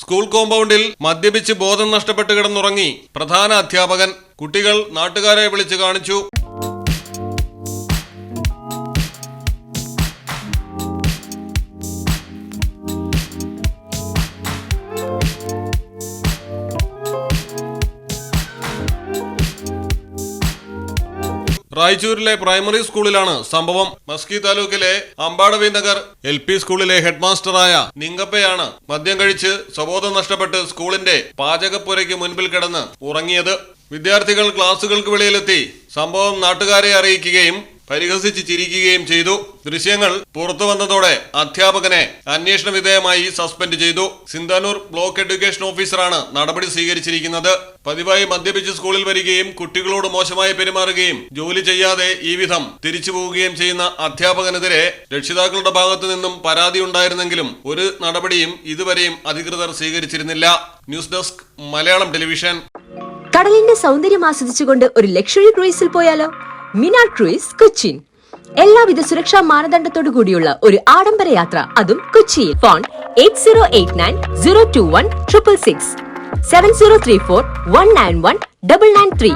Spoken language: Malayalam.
സ്കൂൾ കോമ്പൗണ്ടിൽ മദ്യപിച്ച് ബോധം നഷ്ടപ്പെട്ട് കിടന്നുറങ്ങി പ്രധാന അധ്യാപകൻ കുട്ടികൾ നാട്ടുകാരെ വിളിച്ചു കാണിച്ചു റായ്ചൂരിലെ പ്രൈമറി സ്കൂളിലാണ് സംഭവം. മസ്കി താലൂക്കിലെ അമ്പാടവി നഗർ എൽ പി സ്കൂളിലെ ഹെഡ്മാസ്റ്ററായ നിങ്കപ്പയാണ് മദ്യം കഴിച്ച് സ്വബോധം നഷ്ടപ്പെട്ട് സ്കൂളിന്റെ പാചകപ്പുരയ്ക്ക് മുൻപിൽ കിടന്ന് ഉറങ്ങിയത്. വിദ്യാർത്ഥികൾ ക്ലാസുകൾക്ക് വെളിയിലെത്തി സംഭവം നാട്ടുകാരെ അറിയിക്കുകയും പരിഹസിച്ച് ചിരിക്കുകയും ചെയ്തു. ദൃശ്യങ്ങൾ പുറത്തു വന്നതോടെ അധ്യാപകനെ അന്വേഷണ വിധേയമായി സസ്പെൻഡ് ചെയ്തു. സിന്താനൂർ ബ്ലോക്ക് എഡ്യൂക്കേഷൻ ഓഫീസറാണ് നടപടി സ്വീകരിച്ചിരിക്കുന്നത്. പതിവായി മദ്യപിച്ച് സ്കൂളിൽ വരികയും കുട്ടികളോട് മോശമായി പെരുമാറുകയും ജോലി ചെയ്യാതെ ഈ വിധം തിരിച്ചു പോവുകയും ചെയ്യുന്ന അധ്യാപകനെതിരെ രക്ഷിതാക്കളുടെ ഭാഗത്തു നിന്നും പരാതി ഉണ്ടായിരുന്നെങ്കിലും ഒരു നടപടിയും ഇതുവരെയും അധികൃതർ സ്വീകരിച്ചിരുന്നില്ല. News desk Malayalam television. കടലിന്റെ സൗന്ദര്യം ആസ്വദിച്ചുകൊണ്ട് ഒരു ലക്ഷറി ക്രൂയിസിൽ പോയാലോ? മിനാർ ക്രൂയിസ് കൊച്ചിൻ എല്ലാവിധ സുരക്ഷാ മാനദണ്ഡത്തോടു കൂടിയുള്ള ഒരു ആഡംബര യാത്ര അതും കൊച്ചിയിൽ. Phone eight zero eight nine zero two one triple six. Seven zero three four one nine one double nine three.